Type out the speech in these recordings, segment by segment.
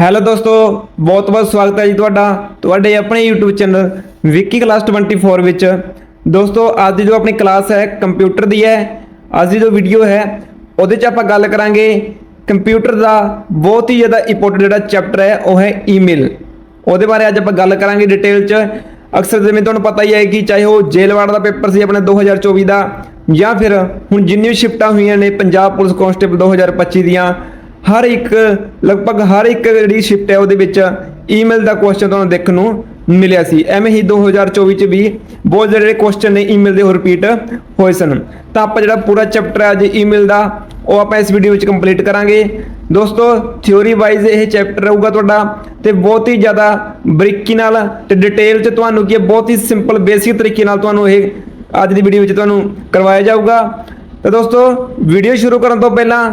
Hello ਦੋਸਤੋ, ਬਹੁਤ ਬਹੁਤ ਸਵਾਗਤ ਹੈ ਜੀ ਤੁਹਾਡਾ, ਤੁਹਾਡੇ ਆਪਣੇ YouTube ਚੈਨਲ ਵਿੱਕੀ ਕਲਾਸ 24 ਵਿੱਚ। ਦੋਸਤੋ, ਅੱਜ ਦੀ ਜੋ ਆਪਣੀ ਕਲਾਸ ਹੈ, ਕੰਪਿਊਟਰ ਦੀ ਹੈ, ਅੱਜ ਦੀ ਜੋ ਵੀਡੀਓ ਹੈ, ਉਹਦੇ 'ਚ ਆਪਾਂ ਗੱਲ ਕਰਾਂਗੇ, ਕੰਪਿਊਟਰ ਦਾ ਬਹੁਤ ਹੀ ਜ਼ਿਆਦਾ ਇੰਪੋਰਟੈਂਟ ਜਿਹੜਾ ਚੈਪਟਰ ਹੈ, ਉਹ ਹੈ ਈਮੇਲ ਉਹਦੇ ਬਾਰੇ ਅੱਜ ਆਪਾਂ ਗੱਲ ਕਰਾਂਗੇ ਡਿਟੇਲ 'ਚ। ਅਕਸਰ ਜਿਵੇਂ ਤੁਹਾਨੂੰ ਪਤਾ ਹੀ ਹੈ ਕਿ ਚਾਹੇ ਉਹ ਜੇਲ੍ਹ ਦਾ ਪੇਪਰ ਸੀ ਆਪਣੇ 2024 ਦਾ, ਜਾਂ ਫਿਰ ਹੁਣ ਜਿੰਨੀ ਵੀ ਸ਼ਿਫਟਾਂ ਹੋਈਆਂ ਨੇ, ਪੰਜਾਬ ਪੁਲਿਸ ਕਾਂਸਟੇਬਲ 2025 ਦੀਆਂ ਹਰ ਇੱਕ, ਲਗਭਗ ਹਰ ਇੱਕ ਜਿਹੜੀ ਸ਼ਿਫਟ ਹੈ ਉਹਦੇ ਵਿੱਚ ਈਮੇਲ ਦਾ ਕੁਐਸਚਨ ਤੁਹਾਨੂੰ ਦੇਖਣ ਨੂੰ ਮਿਲਿਆ ਸੀ। ਐਵੇਂ ਹੀ 2024 ਚ ਵੀ ਬਹੁਤ ਜਿਹੜੇ ਕੁਐਸਚਨ ਨੇ ਈਮੇਲ ਦੇ ਉਹ ਰਿਪੀਟ ਹੋਏ ਸਨ। ਤਾਂ ਆਪਾਂ ਜਿਹੜਾ ਪੂਰਾ ਚੈਪਟਰ ਹੈ ਅੱਜ ਈਮੇਲ ਦਾ, ਉਹ ਆਪਾਂ ਇਸ ਵੀਡੀਓ ਵਿੱਚ ਕੰਪਲੀਟ ਕਰਾਂਗੇ। ਦੋਸਤੋ ਥਿਉਰੀ ਵਾਈਜ਼ ਇਹ ਚੈਪਟਰ ਰਹੂਗਾ ਤੁਹਾਡਾ ਤੇ ਬਹੁਤ ਹੀ ਜ਼ਿਆਦਾ ਬਰੀਕੀ ਨਾਲ ਤੇ ਡਿਟੇਲ ਚ ਤੁਹਾਨੂੰ ਕੀ ਬਹੁਤ ਹੀ ਸਿੰਪਲ ਬੇਸਿਕ ਤਰੀਕੇ ਨਾਲ ਤੁਹਾਨੂੰ ਇਹ ਅੱਜ ਦੀ ਵੀਡੀਓ ਵਿੱਚ ਤੁਹਾਨੂੰ ਕਰਵਾਇਆ ਜਾਊਗਾ। ਤਾਂ ਦੋਸਤੋ ਵੀਡੀਓ ਸ਼ੁਰੂ ਕਰਨ ਤੋਂ ਪਹਿਲਾਂ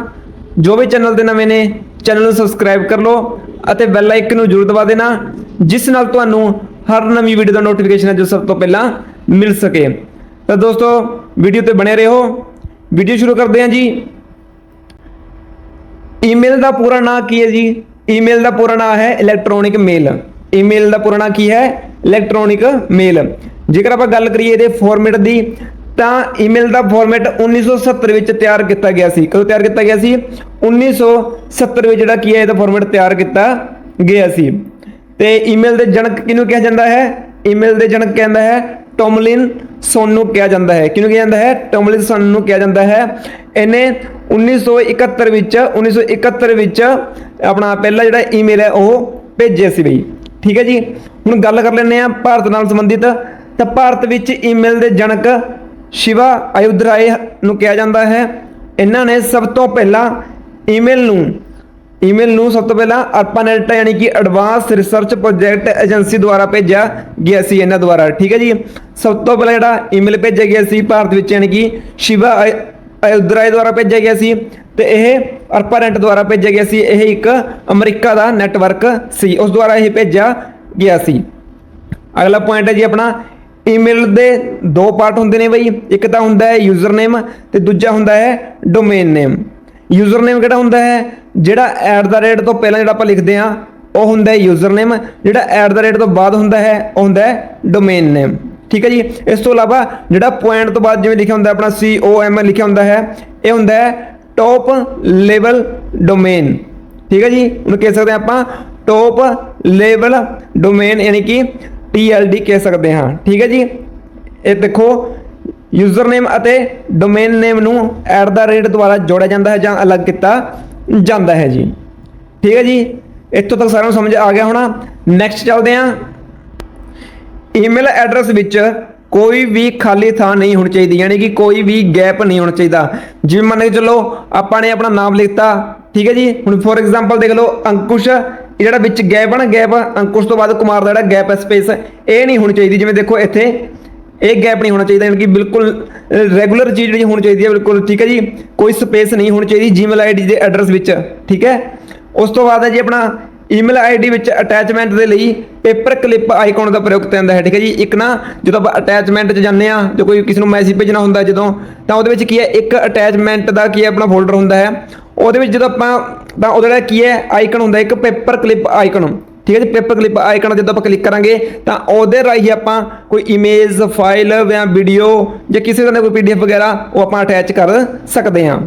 ਜੋ ਵੀ ਚੈਨਲ ਤੇ ਨਵੇਂ ਨੇ, ਚੈਨਲ ਨੂੰ ਸਬਸਕ੍ਰਾਈਬ ਕਰ ਲਓ ਅਤੇ ਬੈਲ ਆਈਕਨ ਨੂੰ ਜ਼ਰੂਰ ਦਬਾ ਦੇਣਾ, ਜਿਸ ਨਾਲ ਤੁਹਾਨੂੰ ਹਰ ਨਵੀਂ ਵੀਡੀਓ ਦਾ ਨੋਟੀਫਿਕੇਸ਼ਨ ਹੈ ਜੋ ਸਭ ਤੋਂ ਪਹਿਲਾਂ ਮਿਲ ਸਕੇ। ਤਾਂ ਦੋਸਤੋ ਵੀਡੀਓ ਤੇ ਬਣੇ ਰਹੋ। ਵੀਡੀਓ ਸ਼ੁਰੂ ਕਰਦੇ ਹਾਂ ਜੀ। ਈਮੇਲ ਦਾ ਪੂਰਾ ਨਾਂ ਕੀ ਹੈ ਜੀ? ਈਮੇਲ ਦਾ ਪੂਰਾ ਨਾਂ ਹੈ ਇਲੈਕਟ੍ਰੋਨਿਕ ਮੇਲ ਈਮੇਲ ਦਾ ਪੂਰਾ ਨਾਂ ਕੀ ਹੈ? ਇਲੈਕਟ੍ਰੋਨਿਕ ਮੇਲ ਜੇਕਰ ਆਪਾਂ ਗੱਲ ਕਰੀਏ ਇਹਦੇ ਫਾਰਮੈਟ ਦੀ ਤਾਂ ਈਮੇਲ ਦਾ ਫਾਰਮੈਟ 1970 ਵਿੱਚ ਤਿਆਰ ਕੀਤਾ ਗਿਆ ਸੀ। ਕਦੋਂ ਤਿਆਰ ਕੀਤਾ ਗਿਆ ਸੀ? 1970 ਵਿੱਚ ਜਿਹੜਾ ਕੀ ਹੈ, ਇਹਦਾ ਫਾਰਮੈਟ ਤਿਆਰ ਕੀਤਾ ਗਿਆ ਸੀ। ਤੇ ਈਮੇਲ ਦੇ ਜਨਕ ਕਿਹਨੂੰ ਕਿਹਾ ਜਾਂਦਾ ਹੈ? ਈਮੇਲ ਦੇ ਜਨਕ ਕਹਿੰਦਾ ਹੈ, ਟੋਮਲਿਨ ਸੋਨ ਨੂੰ ਕਿਹਾ ਜਾਂਦਾ ਹੈ। ਕਿਹਨੂੰ ਕਿਹਾ ਜਾਂਦਾ ਹੈ? ਟੋਮਲਿਨ ਸੋਨ ਨੂੰ ਕਿਹਾ ਜਾਂਦਾ ਹੈ। ਇਹਨੇ 1971 ਵਿੱਚ 1971 ਵਿੱਚ ਆਪਣਾ ਪਹਿਲਾ ਜਿਹੜਾ ਈਮੇਲ ਹੈ, ਉਹ ਭੇਜਿਆ ਸੀ ਬਈ। ਠੀਕ ਹੈ ਜੀ? ਹੁਣ ਗੱਲ ਕਰ ਲੈਂਦੇ ਆ ਭਾਰਤ ਨਾਲ ਸੰਬੰਧਿਤ। ਤਾਂ ਭਾਰਤ ਵਿੱਚ ਈਮੇਲ ਦੇ ਜਨਕ ਸ਼ਿਵਾ ਆਯੁਧਰਾਏ ਨੂੰ ਕਿਹਾ ਜਾਂਦਾ ਹੈ। ਇਹਨਾਂ ਨੇ ਸਭ ਤੋਂ ਪਹਿਲਾਂ ਈਮੇਲ ਨੂੰ ਈਮੇਲ ਨੂੰ ਸਭ ਤੋਂ ਪਹਿਲਾਂ ਅਰਪਾਨੈਟ ਯਾਨੀ ਕਿ ਐਡਵਾਂਸ ਰਿਸਰਚ ਪ੍ਰੋਜੈਕਟ ਏਜੰਸੀ ਦੁਆਰਾ ਭੇਜਿਆ ਗਿਆ ਸੀ ਇਹਨਾਂ ਦੁਆਰਾ, ਠੀਕ ਹੈ ਜੀ। ਸਭ ਤੋਂ ਪਹਿਲਾਂ ਜਿਹੜਾ ਈਮੇਲ ਭੇਜਿਆ ਗਿਆ ਸੀ ਭਾਰਤ ਵਿੱਚ ਯਾਨੀ ਕਿ ਸ਼ਿਵਾ ਆਯ- ਆਯੁਧਰਾਏ ਦੁਆਰਾ ਭੇਜਿਆ ਗਿਆ ਸੀ ਤੇ ਇਹ ਅਰਪਾਨੈਟ ਦੁਆਰਾ ਭੇਜਿਆ ਗਿਆ ਸੀ। ਇਹ ਇੱਕ ਅਮਰੀਕਾ ਦਾ ਨੈਟਵਰਕ ਸੀ, ਉਸ ਦੁਆਰਾ ਇਹ ਭੇਜਿਆ ਗਿਆ ਸੀ। ਅਗਲਾ ਪੁਆਇੰਟ ਹੈ ਜੀ ਆਪਣਾ ਈਮੇਲ ਦੇ ਦੋ ਪਾਰਟ ਹੁੰਦੇ ਨੇ ਬਈ, ਇੱਕ ਤਾਂ ਹੁੰਦਾ ਹੈ ਯੂਜ਼ਰ ਨੇਮ ਤੇ ਦੂਜਾ ਹੁੰਦਾ ਹੈ ਡੋਮੇਨ ਨੇਮ ਯੂਜ਼ਰ ਨੇਮ ਕਿਹੜਾ ਹੁੰਦਾ ਹੈ? ਜਿਹੜਾ ਐਟ ਦਾ ਰੇਟ ਤੋਂ ਪਹਿਲਾਂ ਜਿਹੜਾ ਆਪਾਂ ਲਿਖਦੇ ਆ ਉਹ ਹੁੰਦਾ ਹੈ ਯੂਜ਼ਰ ਨੇਮ ਜਿਹੜਾ ਐਟ ਦਾ ਰੇਟ ਤੋਂ ਬਾਅਦ ਹੁੰਦਾ ਹੈ, ਉਹ ਹੁੰਦਾ ਹੈ ਡੋਮੇਨ ਨੇਮ ਠੀਕ ਹੈ ਜੀ? ਇਸ ਤੋਂ ਇਲਾਵਾ ਜਿਹੜਾ ਪੁਆਇੰਟ ਤੋਂ ਬਾਅਦ ਜਿਵੇਂ ਲਿਖਿਆ ਹੁੰਦਾ ਆਪਣਾ ਸੀ ਓ ਐਮ ਲਿਖਿਆ ਹੁੰਦਾ ਹੈ, ਇਹ ਹੁੰਦਾ ਹੈ ਟੌਪ ਲੈਵਲ ਡੋਮੇਨ ਠੀਕ ਹੈ ਜੀ? ਉਹਨੂੰ ਕਹਿ ਸਕਦੇ ਹਾਂ ਆਪਾਂ ਟੌਪ ਲੈਵਲ ਡੋਮੇਨ ਯਾਨੀ ਕਿ TLD ਕਹਿ ਸਕਦੇ ਹਾਂ। ਠੀਕ ਹੈ ਜੀ? ਇਹ ਦੇਖੋ ਯੂਜ਼ਰ ਨੇਮ ਅਤੇ ਡੋਮੇਨ ਨੇਮ ਨੂੰ ਐਟ ਦਾ ਰੇਟ ਦੁਆਰਾ ਜੋੜਿਆ ਜਾਂਦਾ ਹੈ ਜਾਂ ਅਲੱਗ ਕੀਤਾ ਜਾਂਦਾ ਹੈ ਜੀ। ਠੀਕ ਹੈ ਜੀ? ਇੱਥੋਂ ਤੱਕ ਸਾਰਿਆਂ ਨੂੰ ਸਮਝ ਆ ਗਿਆ ਹੋਣਾ। ਨੈਕਸਟ ਚੱਲਦੇ ਹਾਂ। ਈਮੇਲ ਐਡਰੈਸ ਵਿੱਚ ਕੋਈ ਵੀ ਖਾਲੀ ਥਾਂ ਨਹੀਂ ਹੋਣੀ ਚਾਹੀਦੀ, ਯਾਨੀ ਕਿ ਕੋਈ ਵੀ ਗੈਪ ਨਹੀਂ ਹੋਣਾ ਚਾਹੀਦਾ। ਜਿਵੇਂ ਮੰਨ ਕੇ ਚੱਲੋ, ਆਪਾਂ ਨੇ ਆਪਣਾ ਨਾਮ ਲਿਖਤਾ। ਠੀਕ ਹੈ ਜੀ? ਹੁਣ ਫੋਰ ਐਗਜ਼ਾਮਪਲ ਦੇਖ ਲਓ, ਅੰਕੁਸ਼ ਇਹ ਜਿਹੜਾ ਵਿੱਚ ਗੈਪ ਹੈ ਨਾ, ਗੈਪ ਅੰਕੁਸ਼ ਤੋਂ ਬਾਅਦ ਕੁਮਾਰ ਦਾ ਜਿਹੜਾ ਗੈਪ ਹੈ ਸਪੇਸ ਇਹ ਨਹੀਂ ਹੋਣੀ ਚਾਹੀਦੀ। ਜਿਵੇਂ ਦੇਖੋ ਇੱਥੇ, ਇਹ ਗੈਪ ਨਹੀਂ ਹੋਣਾ ਚਾਹੀਦਾ ਯਾਨੀ ਕਿ ਬਿਲਕੁਲ ਰੈਗੂਲਰ ਚੀਜ਼ ਜਿਹੜੀ ਹੋਣੀ ਚਾਹੀਦੀ ਹੈ, ਬਿਲਕੁਲ ਠੀਕ ਹੈ ਜੀ। ਕੋਈ ਸਪੇਸ ਨਹੀਂ ਹੋਣੀ ਚਾਹੀਦੀ ਜੀਮੇਲ ਆਈਡੀ ਦੇ ਐਡਰੈਸ ਵਿੱਚ, ਠੀਕ ਹੈ? ਉਸ ਤੋਂ ਬਾਅਦ ਹੈ ਜੀ ਆਪਣਾ ਈਮੇਲ ਆਈਡੀ ਵਿੱਚ ਅਟੈਚਮੈਂਟ ਦੇ ਲਈ ਪੇਪਰ ਕਲਿੱਪ ਆਈਕਨ ਦਾ ਪ੍ਰਯੋਗ ਕੀਤਾ ਜਾਂਦਾ ਹੈ, ਠੀਕ ਹੈ ਜੀ। ਇੱਕ ਨਾ, ਜਦੋਂ ਆਪਾਂ ਅਟੈਚਮੈਂਟ 'ਚ ਜਾਂਦੇ ਆ ਜੋ ਕੋਈ ਕਿਸੇ ਨੂੰ ਮੈਸੇਜ ਭੇਜਣਾ ਹੁੰਦਾ ਜਦੋਂ, ਤਾਂ ਉਹਦੇ ਵਿੱਚ ਕੀ ਹੈ, ਇੱਕ ਅਟੈਚਮੈਂਟ ਦਾ ਕੀ ਹੈ, ਆਪਣਾ ਫੋਲਡਰ ਹੁੰਦਾ ਹੈ। ਉਹਦੇ ਵਿੱਚ ਜਦੋਂ ਆਪਾਂ, ਤਾਂ ਉਹਦਾ ਜਿਹੜਾ ਕੀ ਹੈ ਆਈਕਨ ਹੁੰਦਾ, ਇੱਕ ਪੇਪਰ ਕਲਿੱਪ ਆਈਕਨ ਠੀਕ ਹੈ ਜੀ ਪੇਪਰ ਕਲਿੱਪ ਆਈਕਨ ਜਦੋਂ ਆਪਾਂ ਕਲਿੱਕ ਕਰਾਂਗੇ, ਤਾਂ ਉਹਦੇ ਰਾਹੀਂ ਆਪਾਂ ਕੋਈ ਇਮੇਜ ਫਾਈਲ ਜਾਂ ਵੀਡੀਓ ਜਾਂ ਕਿਸੇ ਤਰ੍ਹਾਂ ਦਾ ਕੋਈ ਪੀਡੀਐਫ ਵਗੈਰਾ, ਉਹ ਆਪਾਂ ਅਟੈਚ ਕਰ ਸਕਦੇ ਹਾਂ।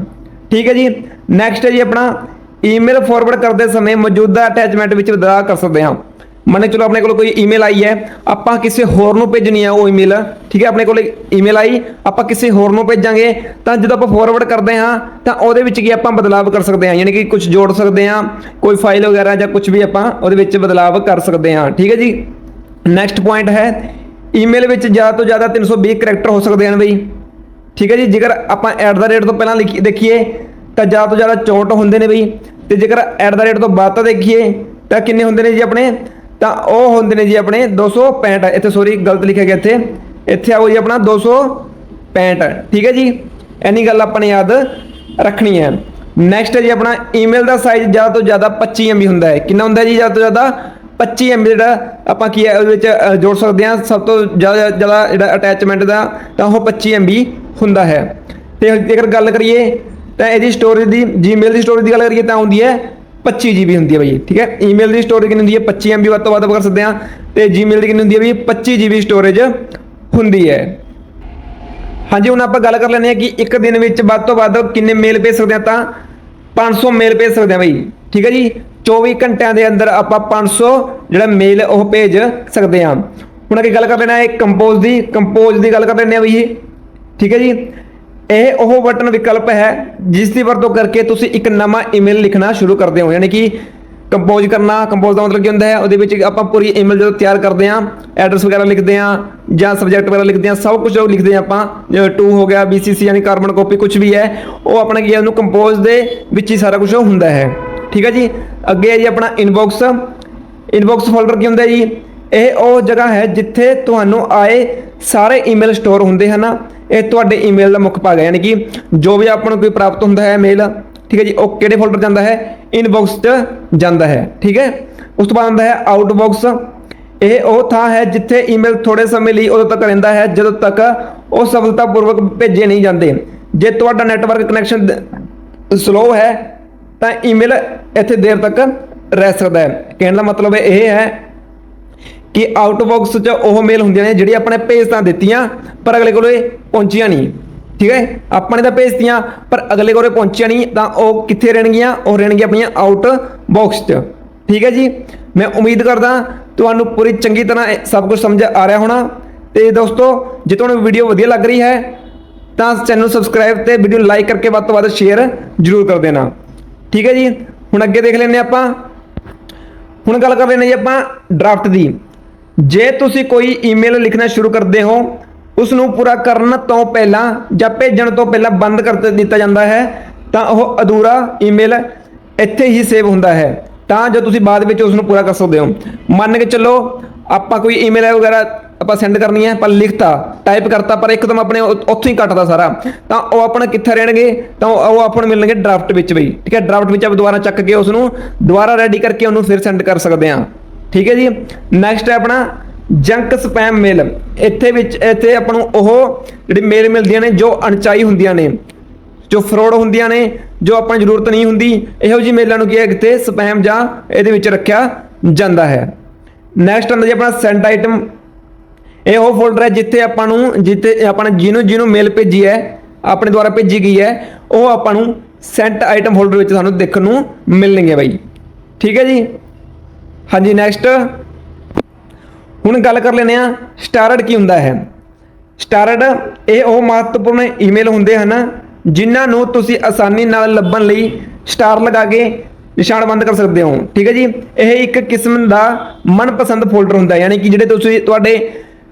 ਠੀਕ ਹੈ ਜੀ ਨੈਕਸਟ ਹੈ ਜੀ ਆਪਣਾ ਈਮੇਲ ਫਾਰਵਰਡ ਕਰਦੇ ਸਮੇਂ ਮੌਜੂਦਾ ਅਟੈਚਮੈਂਟ ਵਿੱਚ ਬਦਲਾਅ ਕਰ ਸਕਦੇ ਹਾਂ। ਮੰਨੇ ਚਲੋ ਆਪਣੇ ਕੋਲ ਕੋਈ ਈਮੇਲ ਆਈ ਹੈ, ਆਪਾਂ ਕਿਸੇ ਹੋਰ ਨੂੰ ਭੇਜਣੀ ਹੈ ਉਹ ਈਮੇਲ ਠੀਕ ਹੈ, ਆਪਣੇ ਕੋਲ ਈਮੇਲ ਆਈ, ਆਪਾਂ ਕਿਸੇ ਹੋਰ ਨੂੰ ਭੇਜਾਂਗੇ, ਤਾਂ ਜਦੋਂ ਆਪਾਂ ਫਾਰਵਰਡ ਕਰਦੇ ਹਾਂ, ਤਾਂ ਉਹਦੇ ਵਿੱਚ ਕੀ ਆਪਾਂ ਬਦਲਾਅ ਕਰ ਸਕਦੇ ਹਾਂ, ਯਾਨੀ ਕਿ ਕੁਝ ਜੋੜ ਸਕਦੇ ਹਾਂ, ਕੋਈ ਫਾਈਲ ਵਗੈਰਾ ਜਾਂ ਕੁਝ ਵੀ ਆਪਾਂ ਉਹਦੇ ਵਿੱਚ ਬਦਲਾਅ ਕਰ ਸਕਦੇ ਹਾਂ, ਠੀਕ ਹੈ ਜੀ। ਨੈਕਸਟ ਪੁਆਇੰਟ ਹੈ ਈਮੇਲ ਵਿੱਚ ਜ਼ਿਆਦਾ ਤੋਂ ਜ਼ਿਆਦਾ 320 ਕਰੈਕਟਰ ਹੋ ਸਕਦੇ ਹਨ ਬਈ, ਠੀਕ ਹੈ ਜੀ, ਜੇਕਰ ਆਪਾਂ ਐਟ ਦਾ ਰੇਟ ਤੋਂ ਪਹਿਲਾਂ ਲਿਖੀ, ਦੇਖੀਏ, ਤਾਂ ਜ਼ਿਆਦਾ ਤੋਂ ਜ਼ਿਆਦਾ 64 ਹੁੰਦੇ ਨੇ ਬਈ, ਤੇ ਜੇਕਰ ਐਟ ਦਾ ਰੇਟ ਤੋਂ ਬਾਅਦ ਤਾਂ ਦੇਖੀਏ, ਤਾਂ ਕਿੰਨੇ ਹੁੰਦੇ ਨੇ ਜੀ ਆਪਣੇ? ਤਾਂ ਉਹ ਹੁੰਦੇ ਨੇ ਜੀ ਆਪਣੇ 265 ਇੱਥੇ ਸੋਰੀ ਗਲਤ ਲਿਖਿਆ ਗਿਆ ਇੱਥੇ। ਇੱਥੇ ਆਓ ਜੀ ਆਪਣਾ 265 ਠੀਕ ਹੈ ਜੀ? ਐਨੀ ਗੱਲ ਆਪਾਂ ਨੇ ਯਾਦ ਰੱਖਣੀ ਹੈ। ਨੈਕਸਟ ਹੈ ਜੀ ਆਪਣਾ ਈਮੇਲ ਦਾ ਸਾਈਜ਼ ਜ਼ਿਆਦਾ ਤੋਂ ਜ਼ਿਆਦਾ 25 MB ਹੁੰਦਾ ਹੈ। ਕਿੰਨਾ ਹੁੰਦਾ ਹੈ ਜੀ ਜ਼ਿਆਦਾ ਤੋਂ ਜ਼ਿਆਦਾ? 25 MB ਜਿਹੜਾ ਆਪਾਂ ਕੀ ਹੈ ਉਹਦੇ ਵਿੱਚ ਅ, ਜੋੜ ਸਕਦੇ ਹਾਂ। ਸਭ ਤੋਂ ਜ਼ਿਆਦਾ ਜ਼ਿਆਦਾ ਜਿਹੜਾ ਅਟੈਚਮੈਂਟ ਦਾ ਤਾਂ ਉਹ 25 MB ਹੁੰਦਾ ਹੈ। ਤੇ ਜੇਕਰ ਗੱਲ ਕਰੀਏ ਤਾਂ ਇਹਦੀ ਸਟੋਰੇਜ ਦੀ ਜੀਮੇਲ ਦੀ ਸਟੋਰੇਜ ਦੀ ਗੱਲ ਕਰੀਏ ਤਾਂ ਹੁੰਦੀ ਹੈ 25 GB ਹੁੰਦੀ ਹੈ ਬਈ, ਠੀਕ ਹੈ? ਈਮੇਲ ਦੀ ਸਟੋਰੇਜ ਕਿੰਨੀ ਹੁੰਦੀ ਹੈ? 25 MB ਵੱਧ ਤੋਂ ਵੱਧ ਕਰ ਸਕਦੇ ਆ ਤੇ ਜੀਮੇਲ ਦੀ ਕਿੰਨੀ ਹੁੰਦੀ ਹੈ ਬਈ? 25 GB ਸਟੋਰੇਜ ਹੁੰਦੀ ਹੈ। ਹਾਂਜੀ, ਹੁਣ ਆਪਾਂ ਗੱਲ ਕਰ ਲੈਂਦੇ ਹਾਂ ਕਿ ਇੱਕ ਦਿਨ ਵਿੱਚ ਵੱਧ ਤੋਂ ਵੱਧ ਕਿੰਨੇ ਮੇਲ ਭੇਜ ਸਕਦੇ ਆ ਤਾਂ 500 ਮੇਲ ਭੇਜ ਸਕਦੇ ਆ ਬਈ, ਠੀਕ ਹੈ ਜੀ? 24 ਘੰਟਿਆਂ ਦੇ ਅੰਦਰ ਆਪਾਂ 500 ਜਿਹੜਾ ਮੇਲ ਉਹ ਭੇਜ ਸਕਦੇ ਆ ਹੁਣ ਅੱਗੇ ਗੱਲ ਕਰ ਲੈਣਾ ਹੈ ਕੰਪੋਜ਼ ਦੀ ਕੰਪੋਜ਼ ਦੀ ਗੱਲ ਕਰ ਲੈਂਦੇ ਆ ਬਈ ਇਹ, ਠੀਕ ਹੈ ਜੀ? ਇਹ ਉਹ ਬਟਨ ਵਿਕਲਪ ਹੈ ਜਿਸ ਦੀ ਵਰਤੋਂ ਕਰਕੇ ਤੁਸੀਂ ਇੱਕ ਨਵਾਂ ਈਮੇਲ ਲਿਖਣਾ ਸ਼ੁਰੂ ਕਰਦੇ ਹੋ, ਯਾਨੀ ਕਿ ਕੰਪੋਜ਼ ਕਰਨਾ ਕੰਪੋਜ਼ ਦਾ ਮਤਲਬ ਕੀ ਹੁੰਦਾ ਹੈ, ਉਹਦੇ ਵਿੱਚ ਆਪਾਂ ਪੂਰੀ ਈਮੇਲ ਜਦੋਂ ਤਿਆਰ ਕਰਦੇ ਹਾਂ ਐਡਰੈਸ ਵਗੈਰਾ ਲਿਖਦੇ ਹਾਂ ਜਾਂ ਸਬਜੈਕਟ ਵਗੈਰਾ ਲਿਖਦੇ ਹਾਂ, ਸਭ ਕੁਝ ਉਹ ਲਿਖਦੇ ਹਾਂ ਆਪਾਂ, ਜਿਵੇਂ ਟੂ ਹੋ ਗਿਆ BCC ਯਾਨੀ ਕਾਰਬਨ ਕਾਪੀ ਕੁਝ ਵੀ ਹੈ, ਉਹ ਆਪਣਾ ਕੀ ਹੈ, ਉਹਨੂੰ ਕੰਪੋਜ਼ ਦੇ ਵਿੱਚ ਹੀ ਸਾਰਾ ਕੁਝ ਹੁੰਦਾ ਹੈ। ਠੀਕ ਹੈ ਜੀ? ਅੱਗੇ ਹੈ ਜੀ ਆਪਣਾ ਇਨਬਾਕਸ ਇਨਬਾਕਸ ਫੋਲਡਰ ਕੀ ਹੁੰਦਾ ਜੀ? ਇਹ ਉਹ ਜਗ੍ਹਾ ਹੈ ਜਿੱਥੇ ਤੁਹਾਨੂੰ ਆਏ ਸਾਰੇ ਈਮੇਲ ਸਟੋਰ ਹੁੰਦੇ ਹਨ। ਇਹ ਤੁਹਾਡੇ ਈਮੇਲ ਦਾ ਮੁੱਖ ਭਾਗ ਹੈ, ਯਾਨੀ ਕਿ ਜੋ ਵੀ ਆਪਾਂ ਨੂੰ ਕੋਈ ਪ੍ਰਾਪਤ ਹੁੰਦਾ ਹੈ ਮੇਲ ਠੀਕ ਹੈ ਜੀ, ਉਹ ਕਿਹੜੇ ਫੋਲਡਰ ਜਾਂਦਾ ਹੈ? ਇਨਬਾਕਸ 'ਚ ਜਾਂਦਾ ਹੈ, ਠੀਕ ਹੈ? ਉਸ ਤੋਂ ਬਾਅਦ ਆਉਂਦਾ ਹੈ ਆਊਟਬਾਕਸ ਇਹ ਉਹ ਥਾਂ ਹੈ ਜਿੱਥੇ ਈਮੇਲ ਥੋੜੇ ਸਮੇਂ ਲਈ ਉਦੋਂ ਤੱਕ ਰਹਿੰਦਾ ਹੈ, ਜਦੋਂ ਤੱਕ ਉਹ ਸਫਲਤਾਪੂਰਵਕ ਭੇਜੇ ਨਹੀਂ ਜਾਂਦੇ। ਜੇ ਤੁਹਾਡਾ ਨੈਟਵਰਕ ਕਨੈਕਸ਼ਨ ਸਲੋ ਹੈ, ਤਾਂ ਈਮੇਲ ਇੱਥੇ ਦੇਰ ਤੱਕ ਰਹਿ ਸਕਦਾ ਹੈ। ਕਹਿਣ ਦਾ ਮਤਲਬ ਇਹ ਹੈ ਕਿ ਆਊਟਬਾਕਸ 'ਚ ਉਹ ਮੇਲ ਹੁੰਦੀਆਂ ਨੇ ਜਿਹੜੀ ਆਪਣੇ ਭੇਜ ਤਾਂ ਦਿੱਤੀਆਂ, ਪਰ ਅਗਲੇ ਕੋਲੇ ਪਹੁੰਚੀਆਂ ਨਹੀਂ। ਠੀਕ ਹੈ? ਆਪਾਂ ਨੇ ਤਾਂ ਭੇਜਤੀਆਂ ਪਰ ਅਗਲੇ ਕੋਲੇ ਪਹੁੰਚੀਆਂ ਨਹੀਂ, ਤਾਂ ਉਹ ਕਿੱਥੇ ਰਹਿਣਗੀਆਂ? ਉਹ ਰਹਿਣਗੀਆਂ ਆਪਣੀਆਂ ਆਊਟ ਬਾਕਸ 'ਚ। ਠੀਕ ਹੈ ਜੀ? ਮੈਂ ਉਮੀਦ ਕਰਦਾ ਤੁਹਾਨੂੰ ਪੂਰੀ ਚੰਗੀ ਤਰ੍ਹਾਂ ਸਭ ਕੁਝ ਸਮਝ ਆ ਰਿਹਾ ਹੋਣਾ। ਤੇ ਦੋਸਤੋ, ਜੇ ਤੁਹਾਨੂੰ ਵੀਡੀਓ ਵਧੀਆ ਲੱਗ ਰਹੀ ਹੈ, ਤਾਂ ਚੈਨਲ ਨੂੰ ਸਬਸਕ੍ਰਾਈਬ ਤੇ ਵੀਡੀਓ ਨੂੰ ਲਾਈਕ ਕਰਕੇ ਵੱਧ ਤੋਂ ਵੱਧ ਸ਼ੇਅਰ ਜ਼ਰੂਰ ਕਰ ਦੇਣਾ। ਠੀਕ ਹੈ ਜੀ? ਹੁਣ ਅੱਗੇ ਦੇਖ ਲੈਂਦੇ ਹਾਂ ਆਪਾਂ। ਹੁਣ ਗੱਲ ਕਰ ਲੈਂਦੇ ਜੀ ਆਪਾਂ ਡਰਾਫਟ ਦੀ। ਜੇ ਤੁਸੀਂ ਕੋਈ ਈਮੇਲ ਲਿਖਣਾ ਸ਼ੁਰੂ ਕਰਦੇ ਹੋ ਉਸ ਨੂੰ ਪੂਰਾ ਕਰਨ ਤੋਂ ਪਹਿਲਾਂ ਜਾਂ ਭੇਜਣ ਤੋਂ ਪਹਿਲਾਂ ਬੰਦ ਕਰ ਦਿੱਤਾ ਜਾਂਦਾ ਹੈ, ਤਾਂ ਉਹ ਅਧੂਰਾ ਈਮੇਲ ਇੱਥੇ ਹੀ ਸੇਵ ਹੁੰਦਾ ਹੈ। ਤਾਂ ਜੋ ਤੁਸੀਂ ਬਾਅਦ ਵਿੱਚ ਉਸ ਨੂੰ ਪੂਰਾ ਕਰ ਸਕਦੇ ਹੋ। ਮੰਨ ਕੇ ਚੱਲੋ, ਆਪਾਂ ਕੋਈ ਈਮੇਲ ਵਗੈਰਾ ਆਪਾਂ ਸੈਂਡ ਕਰਨੀ ਹੈ ਪਰ ਲਿਖਤਾ ਟਾਈਪ ਕਰਤਾ, ਪਰ ਇੱਕਦਮ ਆਪਣੇ ਉੱਥੋਂ ਹੀ ਕੱਟਦਾ ਸਾਰਾ। ਤਾਂ ਉਹ ਆਪਣਾ ਕਿੱਥੇ ਰਹਿਣਗੇ? ਤਾਂ ਉਹ ਉਹ ਆਪਾਂ ਨੂੰ ਮਿਲਣਗੇ ਡਰਾਫਟ ਵਿੱਚ ਬਈ। ਠੀਕ ਹੈ ਡਰਾਫਟ ਵਿੱਚ ਆਪਾਂ ਦੁਬਾਰਾ ਚੱਕ ਕੇ ਉਸ ਨੂੰ ਦੁਬਾਰਾ ਰੈਡੀ ਕਰਕੇ ਉਹਨੂੰ ਫਿਰ ਸੈਂਡ ਕਰ ਸਕਦੇ ਹਾਂ। ਠੀਕ ਹੈ ਜੀ? ਨੈਕਸਟ ਹੈ ਆਪਣਾ ਜੰਕ ਸਪੈਮ ਮੇਲ। ਇੱਥੇ ਵਿੱਚ, ਇੱਥੇ ਆਪਾਂ ਨੂੰ ਉਹ ਜਿਹੜੀ ਮੇਲ ਮਿਲਦੀਆਂ ਨੇ, ਜੋ ਅਣਚਾਈ ਹੁੰਦੀਆਂ ਨੇ, ਜੋ ਫਰੋਡ ਹੁੰਦੀਆਂ ਨੇ, ਜੋ ਆਪਾਂ ਨੂੰ ਜ਼ਰੂਰਤ ਨਹੀਂ ਹੁੰਦੀ, ਇਹੋ ਜਿਹੀ ਮੇਲਾਂ ਨੂੰ ਕੀ ਹੈ? ਕਿਤੇ ਸਪੈਮ ਜਾਂ ਇਹਦੇ ਵਿੱਚ ਰੱਖਿਆ ਜਾਂਦਾ ਹੈ। ਨੈਕਸਟ ਆਉਂਦਾ ਜੀ ਆਪਣਾ ਸੈਂਡ ਆਈਟਮ ਇਹ ਉਹ ਫੋਲਡਰ ਹੈ ਜਿੱਥੇ ਆਪਾਂ ਨੂੰ, ਜਿੱਥੇ ਆਪਾਂ ਜਿਹਨੂੰ ਜਿਹਨੂੰ ਮੇਲ ਭੇਜੀ ਹੈ, ਆਪਣੇ ਦੁਆਰਾ ਭੇਜੀ ਗਈ ਹੈ, ਉਹ ਆਪਾਂ ਨੂੰ ਸੈਂਟ ਆਈਟਮ ਫੋਲਡਰ ਵਿੱਚ ਸਾਨੂੰ ਦੇਖਣ ਨੂੰ ਮਿਲਣਗੇ ਬਾਈ। ਠੀਕ ਹੈ ਜੀ? ਹਾਂਜੀ ਨੈਕਸਟ ਹੁਣ ਗੱਲ ਕਰ ਲੈਂਦੇ ਆ ਸਟਾਰਡ ਕੀ ਹੁੰਦਾ ਹੈ? ਸਟਾਰਡ, ਇਹ ਉਹ ਮਹੱਤਵਪੂਰਨ ਈਮੇਲ ਹੁੰਦੇ ਹਨ ਜਿਨ੍ਹਾਂ ਨੂੰ ਤੁਸੀਂ ਆਸਾਨੀ ਨਾਲ ਲੱਭਣ ਲਈ ਸਟਾਰ ਲਗਾ ਕੇ ਨਿਸ਼ਾਨਬੰਦ ਕਰ ਸਕਦੇ ਹੋ। ਠੀਕ ਹੈ ਜੀ? ਇਹ ਇੱਕ ਕਿਸਮ ਦਾ ਮਨਪਸੰਦ ਫੋਲਡਰ ਹੁੰਦਾ ਯਾਨੀ ਕਿ ਜਿਹੜੇ ਤੁਸੀਂ ਤੁਹਾਡੇ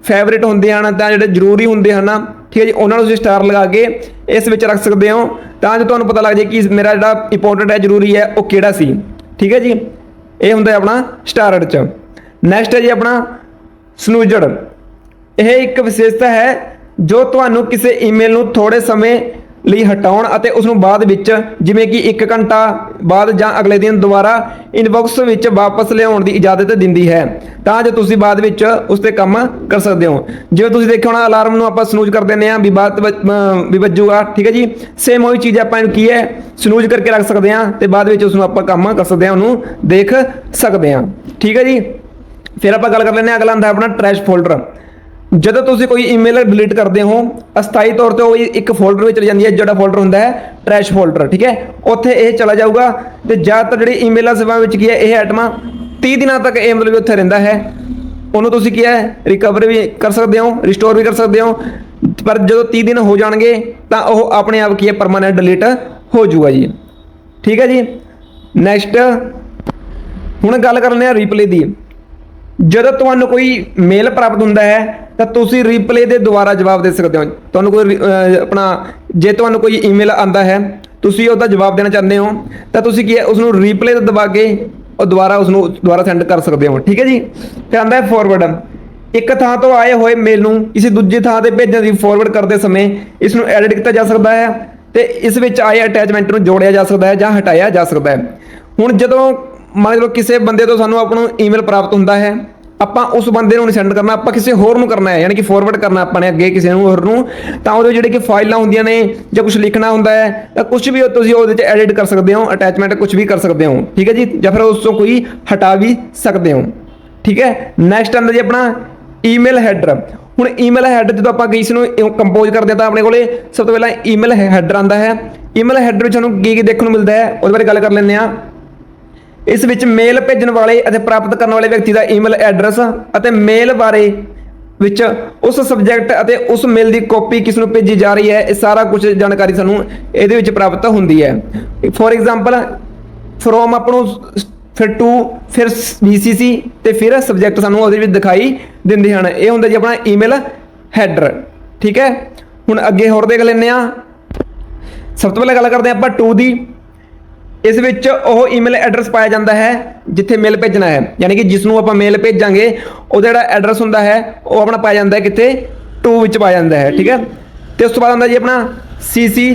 ਫੇਵਰੇਟ ਹੁੰਦੇ ਹਨ ਤਾਂ ਜਿਹੜੇ ਜ਼ਰੂਰੀ ਹੁੰਦੇ ਹਨ, ਠੀਕ ਹੈ ਜੀ? ਉਹਨਾਂ ਨੂੰ ਤੁਸੀਂ ਸਟਾਰ ਲਗਾ ਕੇ ਇਸ ਵਿੱਚ ਰੱਖ ਸਕਦੇ ਹੋ। ਤਾਂ ਜੋ ਤੁਹਾਨੂੰ ਪਤਾ ਲੱਗ ਜਾਏ ਕਿ ਮੇਰਾ ਜਿਹੜਾ ਇੰਪੋਰਟੈਂਟ ਹੈ, ਜ਼ਰੂਰੀ ਹੈ, ਉਹ ਕਿਹੜਾ ਸੀ? ਠੀਕ ਹੈ ਜੀ? ਇਹ ਹੁੰਦਾ ਆਪਣਾ ਸਟਾਰਡ ਚ। ਨੈਕਸਟ ਹੈ ਜੀ ਆਪਣਾ ਸਨੂਜੜ। ਇਹ ਇੱਕ ਵਿਸ਼ੇਸ਼ਤਾ ਹੈ ਜੋ ਤੁਹਾਨੂੰ ਕਿਸੇ ਈਮੇਲ ਨੂੰ ਥੋੜੇ ਸਮੇਂ ਲਈ ਹਟਾਉਣ ਅਤੇ ਉਸ ਨੂੰ ਬਾਅਦ ਵਿੱਚ ਜਿਵੇਂ ਕਿ 1 ਘੰਟਾ ਬਾਅਦ ਜਾਂ ਅਗਲੇ ਦਿਨ ਦੁਬਾਰਾ ਇਨਬਾਕਸ ਵਿੱਚ ਵਾਪਸ ਲਿਆਉਣ ਦੀ ਇਜਾਜ਼ਤ ਦਿੰਦੀ ਹੈ। ਤਾਂ ਜੋ ਤੁਸੀਂ ਬਾਅਦ ਵਿੱਚ ਉਸ ਤੇ ਕੰਮ ਕਰ ਸਕਦੇ ਹੋ। ਜਿਵੇਂ ਤੁਸੀਂ ਦੇਖਿਆ ਹੋਣਾ ਅਲਾਰਮ ਨੂੰ ਆਪਾਂ ਸਨੂਜ ਕਰ ਦਿੰਦੇ ਹਾਂ ਵੀ ਬਾਅਦ ਵੀ ਵੱਜੂਗਾ, ਠੀਕ ਹੈ ਜੀ? ਸੇਮ ਉਹੀ ਚੀਜ਼ ਆਪਾਂ ਇਹਨੂੰ ਕੀ ਹੈ? ਸਨੂਜ ਕਰਕੇ ਰੱਖ ਸਕਦੇ ਹਾਂ ਤੇ ਬਾਅਦ ਵਿੱਚ ਉਸ ਨੂੰ ਆਪਾਂ ਕੰਮ ਕਰ ਸਕਦੇ ਹਾਂ, ਉਹਨੂੰ ਦੇਖ ਸਕਦੇ ਹਾਂ। ਠੀਕ ਹੈ ਜੀ? ਫਿਰ ਆਪਾਂ ਗੱਲ ਕਰ ਲੈਂਦੇ ਹਾਂ ਅਗਲਾ ਹੁੰਦਾ ਆਪਣਾ ਟਰੈਸ਼ ਫੋਲਡਰ ਜਦੋਂ ਤੁਸੀਂ ਕੋਈ ਈਮੇਲ ਡਿਲੀਟ ਕਰਦੇ ਹੋ, ਅਸਥਾਈ ਤੌਰ ਤੇ ਉਹ ਇੱਕ ਫੋਲਡਰ ਵਿੱਚ ਚਲੀ ਜਾਂਦੀ ਹੈ, ਜਿਹੜਾ ਫੋਲਡਰ ਹੁੰਦਾ ਹੈ ਟਰੈਸ਼ ਫੋਲਡਰ ਠੀਕ ਹੈ? ਉੱਥੇ ਇਹ ਚਲਾ ਜਾਊਗਾ ਤੇ ਜ਼ਿਆਦਾਤਰ ਜਿਹੜੀ ਈਮੇਲਾਂ ਸੇਵਾ ਵਿੱਚ ਕੀ ਹੈ, ਇਹ ਆਈਟਮਾਂ 30 ਦਿਨਾਂ ਤੱਕ ਇਹ ਮਤਲਬ ਉੱਥੇ ਰਹਿੰਦਾ ਹੈ। ਉਹਨੂੰ ਤੁਸੀਂ ਕੀ ਹੈ ਰਿਕਵਰ ਵੀ ਕਰ ਸਕਦੇ ਹੋ ਰਿਸਟੋਰ ਵੀ ਕਰ ਸਕਦੇ ਹੋ, ਪਰ ਜਦੋਂ 30 ਦਿਨ ਹੋ ਜਾਣਗੇ, ਤਾਂ ਉਹ ਆਪਣੇ ਆਪ ਕੀ ਹੈ ਪਰਮਾਨੈਂਟ ਡਿਲੀਟ ਹੋ ਜਾਊਗਾ ਜੀ। ਠੀਕ ਹੈ ਜੀ? ਨੈਕਸਟ ਹੁਣ ਗੱਲ ਕਰਨੇ ਆ ਰੀਪਲੇ ਦੀ। ਜਦੋਂ ਤੁਹਾਨੂੰ ਕੋਈ ਮੇਲ ਪ੍ਰਾਪਤ ਹੁੰਦਾ ਹੈ, ਤਾਂ ਤੁਸੀਂ ਰੀਪਲੇ ਦੇ ਦੁਆਰਾ ਜਵਾਬ ਦੇ ਸਕਦੇ ਹੋ। ਤੁਹਾਨੂੰ ਕੋਈ ਆਪਣਾ, ਜੇ ਤੁਹਾਨੂੰ ਕੋਈ ਈਮੇਲ ਆਂਦਾ ਹੈ, ਤੁਸੀਂ ਉਹਦਾ ਜਵਾਬ ਦੇਣਾ ਚਾਹੁੰਦੇ ਹੋ, ਤਾਂ ਤੁਸੀਂ ਕੀ ਹੈ ਉਸ ਨੂੰ ਰੀਪਲੇ ਤੇ ਦਬਾ ਕੇ ਉਹ ਦੁਬਾਰਾ ਉਸ ਨੂੰ ਦੁਬਾਰਾ ਸੈਂਡ ਕਰ ਸਕਦੇ ਹੋ। ਠੀਕ ਹੈ ਜੀ? ਫਿਰ ਆਂਦਾ ਹੈ ਫਾਰਵਰਡ ਇੱਕ ਥਾਂ ਤੋਂ ਆਏ ਹੋਏ ਮੇਲ ਨੂੰ ਕਿਸੇ ਦੂਜੀ ਥਾਂ ਤੇ ਭੇਜਣ ਦੀ ਫਾਰਵਰਡ ਕਰਦੇ ਸਮੇਂ ਇਸ ਨੂੰ ਐਡਿਟ ਕੀਤਾ ਜਾ ਸਕਦਾ ਹੈ ਤੇ ਇਸ ਵਿੱਚ ਆਏ ਅਟੈਚਮੈਂਟ ਨੂੰ ਜੋੜਿਆ ਜਾ ਸਕਦਾ ਹੈ ਜਾਂ ਹਟਾਇਆ ਜਾ ਸਕਦਾ ਹੈ। ਹੁਣ ਜਦੋਂ ਮੰਨ ਲਓ ਕਿਸੇ ਬੰਦੇ ਤੋਂ ਸਾਨੂੰ ਆਪਾਂ ਨੂੰ ਈਮੇਲ ਪ੍ਰਾਪਤ ਹੁੰਦਾ ਹੈ, ਆਪਾਂ ਉਸ ਬੰਦੇ ਨੂੰ ਨਹੀਂ ਸੈਂਡ ਕਰਨਾ, ਆਪਾਂ ਕਿਸੇ ਹੋਰ ਨੂੰ ਕਰਨਾ ਹੈ, ਯਾਨੀ ਕਿ ਫਾਰਵਰਡ ਕਰਨਾ ਆਪਾਂ ਨੇ ਅੱਗੇ ਕਿਸੇ ਨੂੰ ਹੋਰ ਨੂੰ, ਤਾਂ ਉਹਦੇ ਜਿਹੜੇ ਕਿ ਫਾਈਲਾਂ ਹੁੰਦੀਆਂ ਨੇ, ਜਾਂ ਕੁਝ ਲਿਖਣਾ ਹੁੰਦਾ ਹੈ ਤਾਂ ਕੁਝ ਵੀ ਤੁਸੀਂ ਉਹਦੇ 'ਚ ਐਡਿਟ ਕਰ ਸਕਦੇ ਹੋ ਅਟੈਚਮੈਂਟ ਕੁਝ ਵੀ ਕਰ ਸਕਦੇ ਹੋ, ਠੀਕ ਹੈ ਜੀ? ਜਾਂ ਫਿਰ ਉਸ ਤੋਂ ਕੋਈ ਹਟਾ ਵੀ ਸਕਦੇ ਹੋ, ਠੀਕ ਹੈ? ਨੈਕਸਟ ਆਉਂਦਾ ਜੀ ਆਪਣਾ ਈਮੇਲ ਹੈਡਰ ਹੁਣ ਈਮੇਲ ਹੈਡਰ ਜਦੋਂ ਆਪਾਂ ਕਿਸੇ ਨੂੰ ਕੰਪੋਜ਼ ਕਰਦੇ ਹਾਂ ਤਾਂ ਆਪਣੇ ਕੋਲੇ ਸਭ ਤੋਂ ਪਹਿਲਾਂ ਈਮੇਲ ਹੈਡਰ ਆਉਂਦਾ ਹੈ ਈਮੇਲ ਹੈਡਰ ਵਿੱਚ ਸਾਨੂੰ ਕੀ ਕੀ ਦੇਖਣ ਨੂੰ ਮਿਲਦਾ ਹੈ, ਉਹਦੇ ਬਾਰੇ ਗੱਲ ਕਰ ਲੈਂਦੇ ਹਾਂ। ਇਸ ਵਿੱਚ ਮੇਲ ਭੇਜਣ ਵਾਲੇ ਅਤੇ ਪ੍ਰਾਪਤ ਕਰਨ ਵਾਲੇ ਵਿਅਕਤੀ ਦਾ ਈਮੇਲ ਐਡਰੈਸ ਅਤੇ ਮੇਲ ਬਾਰੇ ਵਿੱਚ ਉਸ ਸਬਜੈਕਟ ਅਤੇ ਉਸ ਮੇਲ ਦੀ ਕਾਪੀ ਕਿਸ ਨੂੰ ਭੇਜੀ ਜਾ ਰਹੀ ਹੈ, ਇਹ ਸਾਰਾ ਕੁਝ ਜਾਣਕਾਰੀ ਸਾਨੂੰ ਇਹਦੇ ਵਿੱਚ ਪ੍ਰਾਪਤ ਹੁੰਦੀ ਹੈ। ਫੋਰ ਐਗਜ਼ਾਮਪਲ ਫਰੋਮ ਆਪਾਂ ਨੂੰ ਫਿਰ ਟੂ ਫਿਰ BCC ਤੇ ਫਿਰ ਸਬਜੈਕਟ ਸਾਨੂੰ ਉਹਦੇ ਵਿੱਚ ਦਿਖਾਈ ਦਿੰਦੇ ਹਨ। ਇਹ ਹੁੰਦਾ ਜੀ ਆਪਣਾ ਈਮੇਲ ਹੈਡਰ ਠੀਕ ਹੈ? ਹੁਣ ਅੱਗੇ ਹੋਰ ਦੇਖ ਲੈਂਦੇ ਆ ਸਭ ਤੋਂ ਪਹਿਲਾਂ ਗੱਲ ਕਰਦੇ ਹਾਂ ਆਪਾਂ 2 ਦੀ। ਇਸ ਵਿੱਚ ਉਹ ਈਮੇਲ ਐਡਰੈਸ ਪਾਇਆ ਜਾਂਦਾ ਹੈ, ਜਿੱਥੇ ਮੇਲ ਭੇਜਣਾ ਹੈ। ਯਾਨੀ ਕਿ ਜਿਸ ਨੂੰ ਆਪਾਂ ਮੇਲ ਭੇਜਾਂਗੇ, ਉਹਦਾ ਜਿਹੜਾ ਐਡਰੈਸ ਹੁੰਦਾ ਹੈ, ਉਹ ਆਪਣਾ ਪਾਇਆ ਜਾਂਦਾ ਹੈ, ਕਿੱਥੇ? 2 ਵਿੱਚ ਪਾਇਆ ਜਾਂਦਾ ਹੈ, ਠੀਕ ਹੈ? ਤੇ ਉਸ ਤੋਂ ਬਾਅਦ ਹੁੰਦਾ ਜੀ ਆਪਣਾ CC,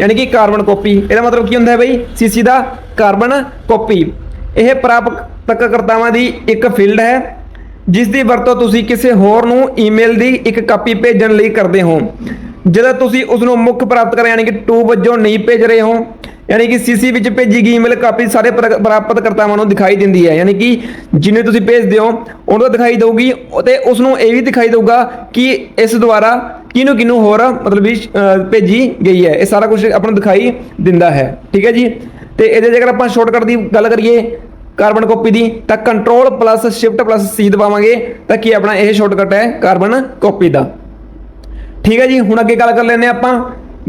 ਯਾਨੀ ਕਿ ਕਾਰਬਨ ਕਾਪੀ ਇਹਦਾ ਮਤਲਬ ਕੀ ਹੁੰਦਾ ਹੈ ਬਈ? CC ਦਾ ਕਾਰਬਨ ਕਾਪੀ ਇਹ ਪ੍ਰਾਪਤ ਕਰਤਾਵਾਂ ਦੀ ਇੱਕ ਫੀਲਡ ਹੈ, ਜਿਸ ਦੀ ਵਰਤੋਂ ਤੁਸੀਂ ਕਿਸੇ ਹੋਰ ਨੂੰ ਈਮੇਲ ਦੀ ਇੱਕ ਕਾਪੀ ਭੇਜਣ ਲਈ ਕਰਦੇ ਹੋ। ਜਦੋਂ ਤੁਸੀਂ ਉਸ ਨੂੰ ਮੁੱਖ ਪ੍ਰਾਪਤ ਕਰ ਯਾਨੀ ਕਿ 2 ਵਜੋਂ ਨਹੀਂ ਭੇਜ ਰਹੇ ਹੋ ਯਾਨੀ ਕਿ ਸੀਸੀ ਵਿੱਚ ਭੇਜੀ ਗਈ ਈਮੇਲ ਕਾਪੀ ਸਾਰੇ ਪ੍ਰਾਪਤ ਕਰਤਾਵਾਂ ਨੂੰ ਦਿਖਾਈ ਦਿੰਦੀ ਹੈ। ਯਾਨੀ ਕਿ ਜਿੰਨੇ ਤੁਸੀਂ ਭੇਜਦੇ ਹੋ, ਉਹਨੂੰ ਦਿਖਾਈ ਦੇਊਗੀ ਤੇ ਉਸ ਨੂੰ ਇਹ ਵੀ ਦਿਖਾਈ ਦੇਊਗਾ ਕਿ ਇਸ ਦੁਆਰਾ ਕਿਹਨੂੰ ਕਿਹਨੂੰ ਹੋਰ ਮਤਲਬ ਵੀ ਭੇਜੀ ਗਈ ਹੈ। ਇਹ ਸਾਰਾ ਕੁਝ ਆਪਾਂ ਨੂੰ ਦਿਖਾਈ ਦਿੰਦਾ ਹੈ। ਠੀਕ ਹੈ ਜੀ? ਤੇ ਇਹਦੇ ਜੇਕਰ ਆਪਾਂ ਸ਼ਾਰਟਕਟ ਦੀ ਗੱਲ ਕਰੀਏ ਕਾਰਬਨ ਕਾਪੀ ਦੀ, ਤਾਂ control plus shift plus C ਦਬਾਵਾਂਗੇ ਤਾਂ ਕੀ ਆਪਣਾ ਇਹ ਸ਼ਾਰਟਕਟ ਹੈ ਕਾਰਬਨ ਕਾਪੀ ਦਾ। ਠੀਕ ਹੈ ਜੀ? ਹੁਣ ਅੱਗੇ ਗੱਲ ਕਰ ਲੈਂਦੇ ਹਾਂ ਆਪਾਂ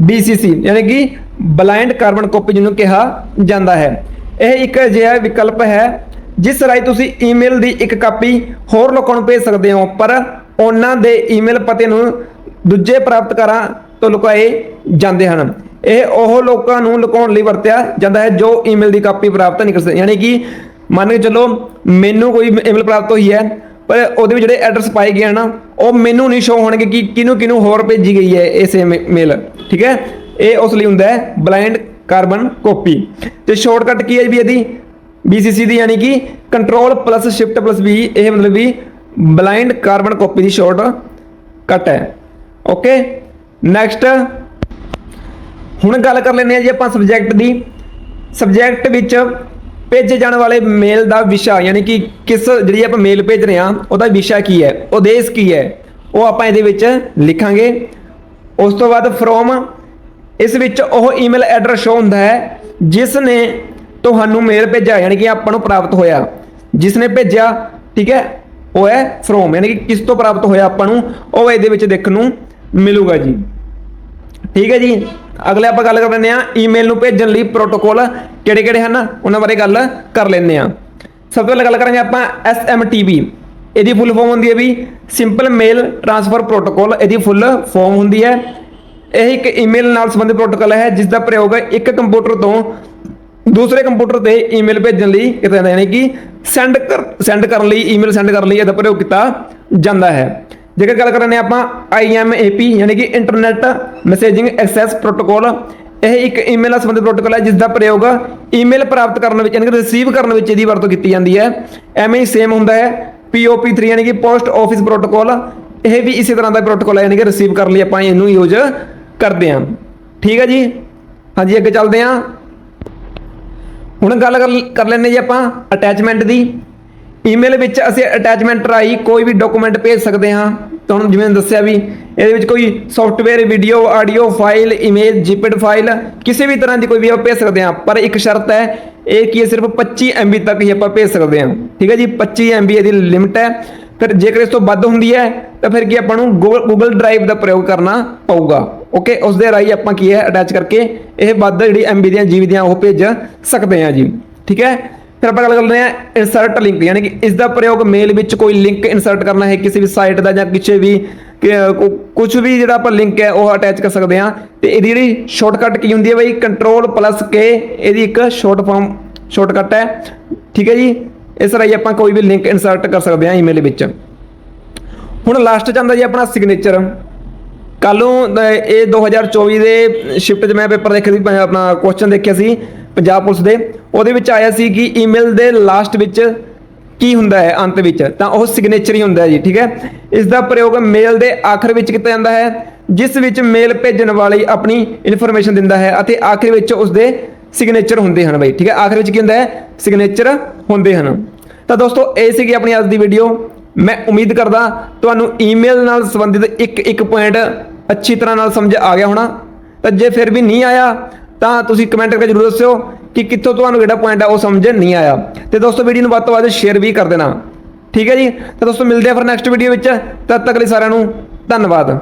BCC ਯਾਨੀ ਕਿ ਬਲਾਈਂਡ ਕਾਰਬਨ ਕਾਪੀ ਜਿਹਨੂੰ ਕਿਹਾ ਜਾਂਦਾ ਹੈ। ਇਹ ਇੱਕ ਅਜਿਹਾ ਵਿਕਲਪ ਹੈ, ਜਿਸ ਰਾਹੀਂ ਤੁਸੀਂ ਈਮੇਲ ਦੀ ਇੱਕ ਕਾਪੀ ਹੋਰ ਲੋਕਾਂ ਨੂੰ ਭੇਜ ਸਕਦੇ ਹੋ, ਪਰ ਉਹਨਾਂ ਦੇ ਈਮੇਲ ਪਤੇ ਨੂੰ ਦੂਜੇ ਪ੍ਰਾਪਤਕਾਰਾਂ ਤੋਂ ਲੁਕਾਏ ਜਾਂਦੇ ਹਨ। ਇਹ ਉਹ ਲੋਕਾਂ ਨੂੰ ਲੁਕਾਉਣ ਲਈ ਵਰਤਿਆ ਜਾਂਦਾ ਹੈ, ਜੋ ਈਮੇਲ ਦੀ ਕਾਪੀ ਪ੍ਰਾਪਤ ਨਹੀਂ ਕਰ ਸਕਦੇ। ਯਾਨੀ ਕਿ ਮੰਨ ਕੇ ਚੱਲੋ, ਮੈਨੂੰ ਕੋਈ ਈਮੇਲ ਪ੍ਰਾਪਤ ਹੋਈ ਹੈ, ਪਰ ਉਹਦੇ ਵਿੱਚ ਜਿਹੜੇ ਐਡਰੈਸ ਪਾਏ ਗਏ ਹਨ, ਉਹ ਮੈਨੂੰ ਨਹੀਂ ਸ਼ੋ ਹੋਣਗੇ ਕਿ ਕਿਹਨੂੰ ਕਿਹਨੂੰ ਹੋਰ ਭੇਜੀ ਗਈ ਹੈ ਇਸੇ ਈਮੇਲ। ਠੀਕ ਹੈ? ਇਹ ਉਸ ਲਈ ਹੁੰਦਾ ਹੈ ਬਲਾਈਂਡ ਕਾਰਬਨ ਕਾਪੀ ਤੇ ਸ਼ਾਰਟਕਟ ਕੀ ਹੈ ਵੀ ਇਹਦੀ? BCC ਦੀ ਯਾਨੀ ਕਿ control plus shift plus B, ਇਹ ਮਤਲਬ ਵੀ ਬਲਾਈਂਡ ਕਾਰਬਨ ਕਾਪੀ ਦੀ ਸ਼ਾਰਟ ਕੱਟ ਹੈ। ਓਕੇ ਨੈਕਸਟ ਹੁਣ ਗੱਲ ਕਰ ਲੈਂਦੇ ਹਾਂ ਜੀ ਆਪਾਂ ਸਬਜੈਕਟ ਦੀ। ਸਬਜੈਕਟ ਵਿੱਚ ਭੇਜੇ ਜਾਣ ਵਾਲੇ ਮੇਲ ਦਾ ਵਿਸ਼ਾ, ਯਾਨੀ ਕਿ ਕਿਸ ਜਿਹੜੀ ਆਪਾਂ ਮੇਲ ਭੇਜ ਰਹੇ ਹਾਂ, ਉਹਦਾ ਵਿਸ਼ਾ ਕੀ ਹੈ? ਉਦੇਸ਼ ਕੀ ਹੈ? ਉਹ ਆਪਾਂ ਇਹਦੇ ਵਿੱਚ ਲਿਖਾਂਗੇ। ਉਸ ਤੋਂ ਬਾਅਦ ਫਰੋਮ ਇਸ ਵਿੱਚ ਉਹ ਈਮੇਲ ਐਡਰੈਸ ਸ਼ੋ ਹੁੰਦਾ ਹੈ ਜਿਸ ਨੇ ਤੁਹਾਨੂੰ ਮੇਲ ਭੇਜਿਆ, ਯਾਨੀ ਕਿ ਆਪਾਂ ਨੂੰ ਪ੍ਰਾਪਤ ਹੋਇਆ ਜਿਸ ਨੇ ਭੇਜਿਆ, ਠੀਕ ਹੈ, ਉਹ ਹੈ ਫਰੋਮ ਯਾਨੀ ਕਿ ਕਿਸ ਤੋਂ ਪ੍ਰਾਪਤ ਹੋਇਆ ਆਪਾਂ ਨੂੰ, ਉਹ ਇਹਦੇ ਵਿੱਚ ਦੇਖਣ ਨੂੰ ਮਿਲੂਗਾ ਜੀ। ਠੀਕ ਹੈ ਜੀ, ਅਗਲੇ ਆਪਾਂ ਗੱਲ ਕਰ ਲੈਂਦੇ ਆ ਈਮੇਲ ਨੂੰ ਭੇਜਣ ਲਈ ਪ੍ਰੋਟੋਕੋਲ ਕਿਹੜੇ ਕਿਹੜੇ ਹਨ, ਉਹਨਾਂ ਬਾਰੇ ਗੱਲ ਕਰ ਲੈਂਦੇ ਆ ਸਭ ਤੋਂ ਪਹਿਲਾਂ ਗੱਲ ਕਰਾਂਗੇ ਆਪਾਂ SMTP ਇਹਦੀ ਫੁੱਲ ਫਾਰਮ ਹੁੰਦੀ ਹੈ ਵੀ ਸਿੰਪਲ ਮੇਲ ਟ੍ਰਾਂਸਫਰ ਪ੍ਰੋਟੋਕੋਲ ਇਹਦੀ ਫੁੱਲ ਫਾਰਮ ਹੁੰਦੀ ਹੈ। ਇਹ ਇੱਕ ਈਮੇਲ ਨਾਲ ਸੰਬੰਧਿਤ ਪ੍ਰੋਟੋਕੋਲ ਹੈ ਜਿਸ ਦਾ ਪ੍ਰਯੋਗ ਇੱਕ ਕੰਪਿਊਟਰ ਤੋਂ ਦੂਸਰੇ ਕੰਪਿਊਟਰ ਤੇ ਈਮੇਲ ਭੇਜਣ ਲਈ ਕੀਤਾ ਜਾਂਦਾ ਯਾਨੀ ਕਿ ਸੈਂਡ ਕਰ ਸੈਂਡ ਕਰਨ ਲਈ ਈਮੇਲ ਸੈਂਡ ਕਰਨ ਲਈ ਇਹਦਾ ਪ੍ਰਯੋਗ ਕੀਤਾ ਜਾਂਦਾ ਹੈ। ਜੇਕਰ ਗੱਲ ਕਰਨੇ ਆਪਾਂ IMAP ਯਾਨੀ ਕਿ ਇੰਟਰਨੈਟ ਮੈਸੇਜਿੰਗ ਐਕਸੈਸ ਪ੍ਰੋਟੋਕੋਲ ਇਹ ਇੱਕ ਈਮੇਲ ਨਾਲ ਸੰਬੰਧਿਤ ਪ੍ਰੋਟੋਕੋਲ ਹੈ ਜਿਸ ਦਾ ਪ੍ਰਯੋਗ ਈਮੇਲ ਪ੍ਰਾਪਤ ਕਰਨ ਵਿੱਚ, ਯਾਨੀ ਕਿ ਰਿਸੀਵ ਕਰਨ ਵਿੱਚ ਇਹਦੀ ਵਰਤੋਂ ਕੀਤੀ ਜਾਂਦੀ ਹੈ। ਐਵੇਂ ਹੀ ਸੇਮ ਹੁੰਦਾ ਹੈ POP3 ਯਾਨੀ ਕਿ ਪੋਸਟ ਆਫਿਸ ਪ੍ਰੋਟੋਕੋਲ ਇਹ ਵੀ ਇਸੇ ਤਰ੍ਹਾਂ ਦਾ ਪ੍ਰੋਟੋਕੋਲ ਹੈ, ਯਾਨੀ ਕਿ ਰਿਸੀਵ ਕਰਨ ਲਈ ਆਪਾਂ ਇਹਨੂੰ ਯੂਜ਼ ਕਰਦੇ ਹਾਂ। ਠੀਕ ਹੈ ਜੀ? ਹਾਂਜੀ, ਅੱਗੇ ਚੱਲਦੇ ਹਾਂ। ਹੁਣ ਗੱਲ ਕਰ- ਕਰ ਲੈਂਦੇ ਜੀ ਆਪਾਂ ਅਟੈਚਮੈਂਟ ਦੀ। ਈਮੇਲ ਵਿੱਚ ਅਸੀਂ ਅਟੈਚਮੈਂਟ ਰਾਹੀਂ ਕੋਈ ਵੀ ਡਾਕੂਮੈਂਟ ਭੇਜ ਸਕਦੇ ਹਾਂ। ਤੁਹਾਨੂੰ ਜਿਵੇਂ ਦੱਸਿਆ ਵੀ ਇਹਦੇ ਵਿੱਚ ਕੋਈ software video audio file image zipped file ਕਿਸੇ ਵੀ ਤਰ੍ਹਾਂ ਦੀ ਕੋਈ ਵੀ ਆਪਾਂ ਭੇਜ ਸਕਦੇ ਹਾਂ। ਪਰ ਇੱਕ ਸ਼ਰਤ ਹੈ, ਇਹ ਕੀ ਹੈ, ਸਿਰਫ 25 MB ਤੱਕ ਹੀ ਆਪਾਂ ਭੇਜ ਸਕਦੇ ਹਾਂ। ਠੀਕ ਹੈ ਜੀ? 25 MB ਇਹਦੀ ਲਿਮਟ ਹੈ। ਫਿਰ ਜੇਕਰ ਇਸ ਤੋਂ ਵੱਧ ਹੁੰਦੀ ਹੈ, ਤਾਂ ਫਿਰ ਕੀ ਆਪਾਂ ਨੂੰ ਗੂਗਲ ਡਰਾਈਵ ਦਾ ਪ੍ਰਯੋਗ ਕਰਨਾ ਪਊਗਾ। ਓਕੇ ਉਸ ਦੇ ਰਾਹੀਂ ਆਪਾਂ ਕੀ ਹੈ ਅਟੈਚ ਕਰਕੇ ਇਹ ਵੱਧ ਜਿਹੜੀ MB ਦੀਆਂ GB ਦੀਆਂ ਉਹ ਭੇਜ ਸਕਦੇ ਹਾਂ ਜੀ। ਠੀਕ ਹੈ? ਫਿਰ ਆਪਾਂ ਗੱਲ ਕਰਦੇ ਹਾਂ ਇਨਸਰਟ ਲਿੰਕ ਯਾਨੀ ਕਿ ਇਸ ਦਾ ਪ੍ਰਯੋਗ ਮੇਲ ਵਿੱਚ ਕੋਈ ਲਿੰਕ ਇਨਸਰਟ ਕਰਨਾ ਹੈ, ਕਿਸੇ ਵੀ ਸਾਈਟ ਦਾ ਜਾਂ ਕਿਸੇ ਵੀ ਕੁਝ ਵੀ ਜਿਹੜਾ ਆਪਾਂ ਲਿੰਕ ਹੈ, ਉਹ ਅਟੈਚ ਕਰ ਸਕਦੇ ਹਾਂ। ਤੇ ਇਹਦੀ ਜਿਹੜੀ ਸ਼ਾਰਟਕਟ ਕੀ ਹੁੰਦੀ ਹੈ ਬਈ? ਕੰਟਰੋਲ ਪਲੱਸ ਕੇ ਇਹਦੀ ਇੱਕ ਸ਼ਾਰਟ ਫਾਰਮ ਸ਼ਾਰਟਕਟ ਹੈ। ਠੀਕ ਹੈ ਜੀ? ਇਸ ਰਾਹੀਂ ਆਪਾਂ ਕੋਈ ਵੀ ਲਿੰਕ ਇਨਸਰਟ ਕਰ ਸਕਦੇ ਹਾਂ ਈਮੇਲ ਵਿੱਚ। ਹੁਣ ਲਾਸਟ ਚ ਆਉਂਦਾ ਜੀ ਆਪਣਾ ਸਿਗਨੇਚਰ ਕੱਲ ਨੂੰ ਅਹ, ਇਹ 2024 ਦੇ ਸ਼ਿਫਟ 'ਚ ਮੈਂ ਪੇਪਰ ਦੇਖਿਆ ਸੀ ਆਪਣਾ ਕੁਐਸਚਨ ਦੇਖਿਆ ਸੀ ਪੰਜਾਬ ਪੁਲਿਸ ਦੇ ਉਹਦੇ ਵਿੱਚ ਆਇਆ ਸੀ ਕਿ ਈਮੇਲ ਦੇ ਲਾਸਟ ਵਿੱਚ ਕੀ ਹੁੰਦਾ ਹੈ ਅੰਤ ਵਿੱਚ ਤਾਂ ਉਹ ਸਿਗਨੇਚਰ ਹੀ ਹੁੰਦਾ ਹੈ ਜੀ ਠੀਕ ਹੈ? ਇਸ ਦਾ ਪ੍ਰਯੋਗ ਮੇਲ ਦੇ ਆਖਰ ਵਿੱਚ ਕੀਤਾ ਜਾਂਦਾ ਹੈ ਜਿਸ ਵਿੱਚ ਮੇਲ ਭੇਜਣ ਵਾਲੀ ਆਪਣੀ ਇਨਫੋਰਮੇਸ਼ਨ ਦਿੰਦਾ ਹੈ ਅਤੇ ਆਖਰ ਵਿੱਚ ਉਸ ਦੇ ਸਿਗਨੇਚਰ ਹੁੰਦੇ ਹਨ ਬਈ ਠੀਕ ਹੈ? ਆਖਰ ਵਿੱਚ ਕੀ ਹੁੰਦਾ ਹੈ? ਸਿਗਨੇਚਰ ਹੁੰਦੇ ਹਨ। ਤਾਂ ਦੋਸਤੋ ਇਹ ਸੀਗੀ ਆਪਣੀ ਅੱਜ ਦੀ ਵੀਡੀਓ ਮੈਂ ਉਮੀਦ ਕਰਦਾ ਤੁਹਾਨੂੰ ਈਮੇਲ ਨਾਲ ਸੰਬੰਧਿਤ ਇੱਕ ਇੱਕ ਪੁਆਇੰਟ ਅੱਛੀ ਤਰ੍ਹਾਂ ਨਾਲ ਸਮਝ ਆ ਗਿਆ ਹੋਣਾ। ਤਾਂ ਜੇ ਫਿਰ ਵੀ ਨਹੀਂ ਆਇਆ, ਤਾਂ ਤੁਸੀਂ ਕਮੈਂਟ ਕਰਕੇ ਜਰੂਰ ਦੱਸਿਓ ਕਿ ਕਿੱਥੋਂ ਤੁਹਾਨੂੰ ਕਿਹੜਾ ਪੁਆਇੰਟ ਆ, ਉਹ ਸਮਝ ਨਹੀਂ ਆਇਆ। ਤੇ ਦੋਸਤੋ ਵੀਡੀਓ ਨੂੰ ਵੱਧ ਤੋਂ ਵੱਧ ਸ਼ੇਅਰ ਵੀ ਕਰ ਦੇਣਾ। ਠੀਕ ਹੈ ਜੀ? ਤਾਂ ਦੋਸਤੋ, ਮਿਲਦੇ ਆ ਫਿਰ ਨੈਕਸਟ ਵੀਡੀਓ ਵਿੱਚ। ਤਦ ਤੱਕ ਲਈ ਸਾਰਿਆਂ ਨੂੰ ਧੰਨਵਾਦ।